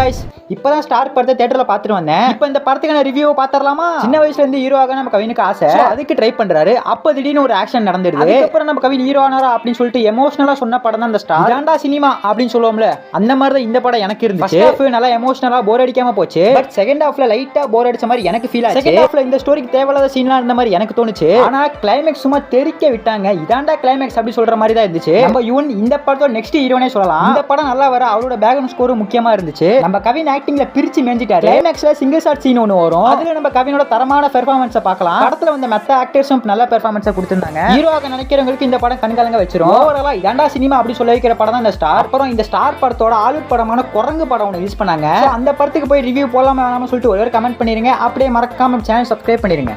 Guys இப்பதான் star படத்தை தேட்டர்ல பார்த்துட்டு வந்தேன். இப்போ இந்த படத்துக்கான ரிவ்யூ பார்த்துடலாமா? சின்ன வயசுல இருந்து ஹீரோ ஆக நம்ம கவினுக்கு ஆசை. அதுக்கு ட்ரை பண்றாரு. அப்ப திடீர்னு ஒரு ஆக்ஷன் நடந்துருது அதுக்கப்புறம் நம்ம கவின் ஹீரோ ஆனாரா அப்படின்னு சொல்லிட்டு எமோஷனலா சொன்ன படம் தான் இந்த ஸ்டார் இதாண்டா சினிமா அப்படின்னு சொல்லுவோம்ல. அந்த மாதிரி தான் இந்த படம் எனக்கு இருந்துச்சு. Half நல்லா எமோஷனலா போர் அடிக்காம போச்சு. பட் செகண்ட் ஹாஃப்ல லைட்டா போர் அடிச்ச மாதிரி எனக்கு ஃபீல் ஆச்சு. செகண்ட் ஹாஃப்ல இந்த ஸ்டோரிக்கு தேவையில்லாத சீன்லாம் இருந்த மாதிரி எனக்கு தோணுச்சு. ஆனா கிளைமேக்ஸ் சும்மா தெறிக்க விட்டாங்க. இதாண்டா கிளைமேக்ஸ் அப்படி சொல்ற மாதிரி தான் இருந்துச்சு நம்ம யுவன் இந்த படத்தோட நெக்ஸ்ட் ஹீரோனே சொல்லலாம். இந்த படம் நல்லா வர அவரோட பேக்ரவுண்ட் ஸ்கோரும் முக்கியமா இருந்துச்சு. நம்ம கவின் ஆக்டிங்ல பிரிச்சு மேஞ்சிட்டாரு. கிளைமேக்ஸ்ல சிங்கிள் ஷாட் சீன் ஒன்று வரும். அதுல நம்ம கவினோட தரமான பெர்ஃபார்மன்ஸை பார்க்கலாம். படத்துல வந்த மத்த ஆக்டர்ஸும் நல்ல பெர்ஃபார்மன்ஸை கொடுத்திருந்தாங்க. ஹீரோவாக நினைக்கிறவங்களுக்கு இந்த படம் கண்கலங்க வச்சிரும். ஓவராலா இதாண்டா சினிமா அப்படி சொல்ல வைக்கிற படம் தான் இந்த ஸ்டார் அப்புறம் இந்த ஸ்டார் படத்தோட ஆளுட் படமான குரங்கு படம் ஒன்று யூஸ் பண்ணாங்க. அந்த படத்துக்கு போய் ரிவ்யூ போலாமா வேணாம்னு சொல்லிட்டு ஒரு கமெண்ட் பண்ணிருங்க. அப்படியே மறக்காம சேனல் சப்ஸ்கிரைப் பண்ணிருங்க.